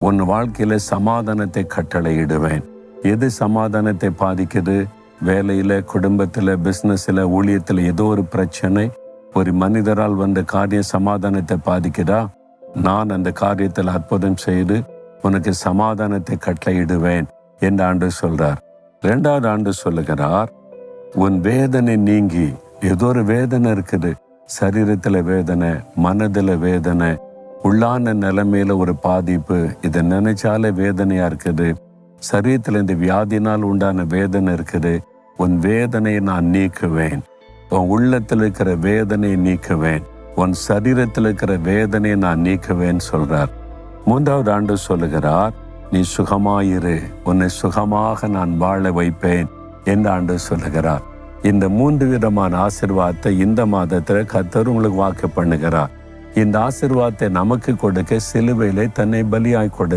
உன் வாழ்க்கையில சமாதானத்தை கட்டளையிடுவேன். எது சமாதானத்தை பாதிக்குது? வேலையில குடும்பத்துல பிசினஸ்ல ஊழியத்துல ஏதோ ஒரு பிரச்சனை ஒரு மனிதரால் வந்த காரியம் சமாதானத்தை பாதிக்குதா? நான் அந்த காரியத்தில் அற்புதம் செய்து உனக்கு சமாதானத்தை கட்டளையிடுவேன் என்று ஆண்டு சொல்றார். இரண்டாவது ஆண்டு சொல்லுகிறார் உன் வேதனை நீங்கி ஏதோ ஒரு வேதனை இருக்குது. சரீரத்துல வேதனை மனதுல வேதனை உள்ளான நிலைமையில ஒரு பாதிப்பு. இதை நினைச்சாலே வேதனையா இருக்குது. சரீரத்துல இந்த வியாதினால் உண்டான வேதனை இருக்குது. உன் வேதனையை நான் நீக்குவேன். உன் உள்ளத்தில் இருக்கிற வேதனையை நீக்குவேன். உன் சரீரத்தில் இருக்கிற வேதனையை நான் நீக்குவேன் சொல்றார். மூன்றாவது ஆண்டு சொல்லுகிறார் நீ சுகமாயிரு. உன்னை சுகமாக நான் வாழ வைப்பேன் என்று ஆண்டு சொல்லுகிறார். இந்த மூன்று விதமான ஆசிர்வாதத்தை இந்த மாதத்தில் கத்தர் உங்களுக்கு வாக்கு பண்ணுகிறார். இந்த ஆசிர்வாதத்தை நமக்கு கொடுக்க சிலுவையிலே தன்னை பலியாய் கொடு.